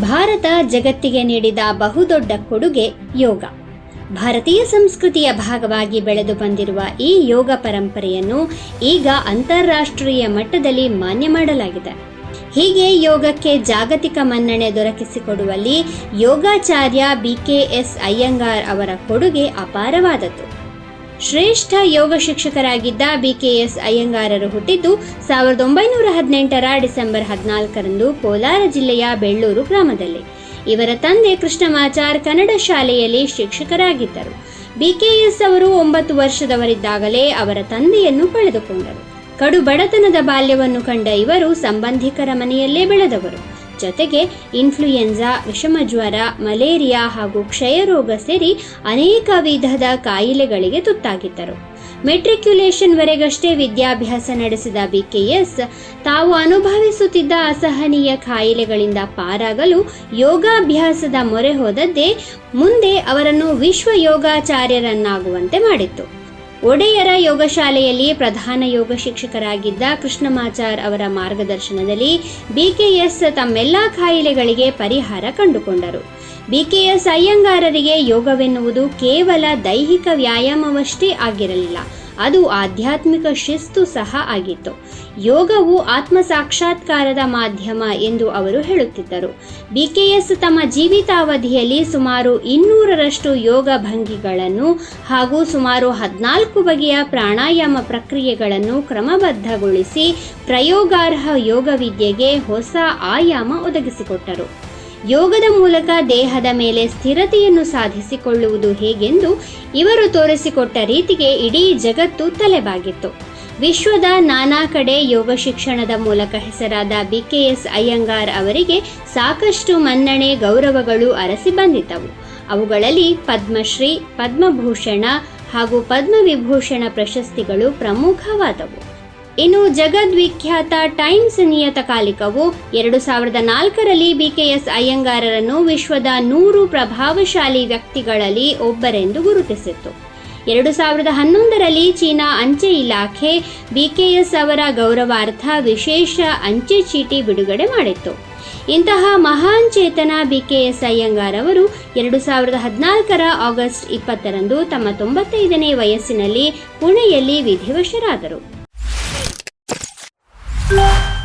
ಭಾರತ ಜಗತ್ತಿಗೆ ನೀಡಿದ ಬಹುದೊಡ್ಡ ಕೊಡುಗೆ ಯೋಗ. ಭಾರತೀಯ ಸಂಸ್ಕೃತಿಯ ಭಾಗವಾಗಿ ಬೆಳೆದು ಬಂದಿರುವ ಈ ಯೋಗ ಪರಂಪರೆಯನ್ನು ಈಗ ಅಂತಾರಾಷ್ಟ್ರೀಯ ಮಟ್ಟದಲ್ಲಿ ಮಾನ್ಯ ಮಾಡಲಾಗಿದೆ. ಹೀಗೆ ಯೋಗಕ್ಕೆ ಜಾಗತಿಕ ಮನ್ನಣೆ ದೊರಕಿಸಿಕೊಡುವಲ್ಲಿ ಯೋಗಾಚಾರ್ಯ ಬಿ ಕೆ ಎಸ್ ಅಯ್ಯಂಗಾರ್ ಅವರ ಕೊಡುಗೆ ಅಪಾರವಾದದ್ದು. ಶ್ರೇಷ್ಠ ಯೋಗ ಶಿಕ್ಷಕರಾಗಿದ್ದ ಬಿ ಕೆ ಎಸ್ ಅಯ್ಯಂಗಾರರು ಹುಟ್ಟಿದ್ದು ಸಾವಿರದ ಒಂಬೈನೂರ ಹದಿನೆಂಟರ ಡಿಸೆಂಬರ್ ಹದಿನಾಲ್ಕರಂದು ಕೋಲಾರ ಜಿಲ್ಲೆಯ ಬೆಳ್ಳೂರು ಗ್ರಾಮದಲ್ಲಿ. ಇವರ ತಂದೆ ಕೃಷ್ಣಮಾಚಾರ್ ಕನ್ನಡ ಶಾಲೆಯಲ್ಲಿ ಶಿಕ್ಷಕರಾಗಿದ್ದರು. ಬಿ ಕೆ ಎಸ್ ಅವರು ಒಂಬತ್ತು ವರ್ಷದವರಿದ್ದಾಗಲೇ ಅವರ ತಂದೆಯನ್ನು ಕಳೆದುಕೊಂಡರು. ಕಡು ಬಡತನದ ಬಾಲ್ಯವನ್ನು ಕಂಡ ಇವರು ಸಂಬಂಧಿಕರ ಮನೆಯಲ್ಲೇ ಬೆಳೆದವರು. ಜೊತೆಗೆ ಇನ್ಫ್ಲೂಯೆನ್ಸಾ ವಿಷಮಜ್ವರ, ಮಲೇರಿಯಾ ಹಾಗೂ ಕ್ಷಯರೋಗ ಸೇರಿ ಅನೇಕ ವಿಧದ ಕಾಯಿಲೆಗಳಿಗೆ ತುತ್ತಾಗಿದ್ದರು. ಮೆಟ್ರಿಕ್ಯುಲೇಷನ್ ವರೆಗಷ್ಟೇ ವಿದ್ಯಾಭ್ಯಾಸ ನಡೆಸಿದ ಬಿಕೆಎಸ್ ತಾವು ಅನುಭವಿಸುತ್ತಿದ್ದ ಅಸಹನೀಯ ಕಾಯಿಲೆಗಳಿಂದ ಪಾರಾಗಲು ಯೋಗಾಭ್ಯಾಸದ ಮೊರೆ ಹೋದದ್ದೇ ಮುಂದೆ ಅವರನ್ನು ವಿಶ್ವ ಯೋಗಾಚಾರ್ಯರನ್ನಾಗುವಂತೆ ಮಾಡಿತ್ತು. ಒಡೆಯರ ಯೋಗಶಾಲೆಯಲ್ಲಿ ಪ್ರಧಾನ ಯೋಗ ಶಿಕ್ಷಕರಾಗಿದ್ದ ಕೃಷ್ಣಮಾಚಾರ್ ಅವರ ಮಾರ್ಗದರ್ಶನದಲ್ಲಿ ಬಿಕೆಎಸ್ ತಮ್ಮೆಲ್ಲ ಕಾಯಿಲೆಗಳಿಗೆ ಪರಿಹಾರ ಕಂಡುಕೊಂಡರು. ಬಿಕೆಎಸ್ ಅಯ್ಯಂಗಾರರಿಗೆ ಯೋಗವೆನ್ನುವುದು ಕೇವಲ ದೈಹಿಕ ವ್ಯಾಯಾಮವಷ್ಟೇ ಆಗಿರಲಿಲ್ಲ. ಅದು ಆಧ್ಯಾತ್ಮಿಕ ಶಿಸ್ತು ಸಹ ಆಗಿತ್ತು. ಯೋಗವು ಆತ್ಮ ಸಾಕ್ಷಾತ್ಕಾರದ ಮಾಧ್ಯಮ ಎಂದು ಅವರು ಹೇಳುತ್ತಿದ್ದರು. ಬಿಕೆಎಸ್ ತಮ್ಮ ಜೀವಿತಾವಧಿಯಲ್ಲಿ ಸುಮಾರು ಇನ್ನೂರರಷ್ಟು ಯೋಗ ಭಂಗಿಗಳನ್ನು ಹಾಗೂ ಸುಮಾರು ಹದಿನಾಲ್ಕು ಬಗೆಯ ಪ್ರಾಣಾಯಾಮ ಪ್ರಕ್ರಿಯೆಗಳನ್ನು ಕ್ರಮಬದ್ಧಗೊಳಿಸಿ ಪ್ರಯೋಗಾರ್ಹ ಯೋಗ ವಿದ್ಯೆಗೆ ಹೊಸ ಆಯಾಮ ಒದಗಿಸಿಕೊಟ್ಟರು. ಯೋಗದ ಮೂಲಕ ದೇಹದ ಮೇಲೆ ಸ್ಥಿರತೆಯನ್ನು ಸಾಧಿಸಿಕೊಳ್ಳುವುದು ಹೇಗೆಂದು ಇವರು ತೋರಿಸಿಕೊಟ್ಟ ರೀತಿಗೆ ಇಡೀ ಜಗತ್ತು ತಲೆಬಾಗಿತ್ತು. ವಿಶ್ವದ ನಾನಾ ಕಡೆ ಯೋಗ ಶಿಕ್ಷಣದ ಮೂಲಕ ಹೆಸರಾದ ಬಿ ಕೆ ಎಸ್ ಅಯ್ಯಂಗಾರ್ ಅವರಿಗೆ ಸಾಕಷ್ಟು ಮನ್ನಣೆ ಗೌರವಗಳು ಅರಸಿ ಬಂದಿದ್ದವು. ಅವುಗಳಲ್ಲಿ ಪದ್ಮಶ್ರೀ, ಪದ್ಮಭೂಷಣ ಹಾಗೂ ಪದ್ಮವಿಭೂಷಣ ಪ್ರಶಸ್ತಿಗಳು ಪ್ರಮುಖವಾದವು. ಇನ್ನು ಜಗದ್ವಿಖ್ಯಾತ ಟೈಮ್ಸ್ ನಿಯತಕಾಲಿಕವು ಎರಡು ಸಾವಿರದ ನಾಲ್ಕರಲ್ಲಿ ಬಿಕೆಎಸ್ ಅಯ್ಯಂಗಾರರನ್ನು ವಿಶ್ವದ ನೂರು ಪ್ರಭಾವಶಾಲಿ ವ್ಯಕ್ತಿಗಳಲ್ಲಿ ಒಬ್ಬರೆಂದು ಗುರುತಿಸಿತ್ತು. ಎರಡು ಸಾವಿರದ ಹನ್ನೊಂದರಲ್ಲಿ ಚೀನಾ ಅಂಚೆ ಇಲಾಖೆ ಬಿಕೆಎಸ್ ಅವರ ಗೌರವಾರ್ಥ ವಿಶೇಷ ಅಂಚೆ ಚೀಟಿ ಬಿಡುಗಡೆ ಮಾಡಿತ್ತು. ಇಂತಹ ಮಹಾನ್ ಚೇತನ ಬಿಕೆಎಸ್ ಅಯ್ಯಂಗಾರ್ ಅವರು ಎರಡು ಸಾವಿರದ ಹದಿನಾಲ್ಕರ ಆಗಸ್ಟ್ ಇಪ್ಪತ್ತರಂದು ತಮ್ಮ ತೊಂಬತ್ತೈದನೇ ವಯಸ್ಸಿನಲ್ಲಿ ಪುಣೆಯಲ್ಲಿ ವಿಧಿವಶರಾದರು. Bye.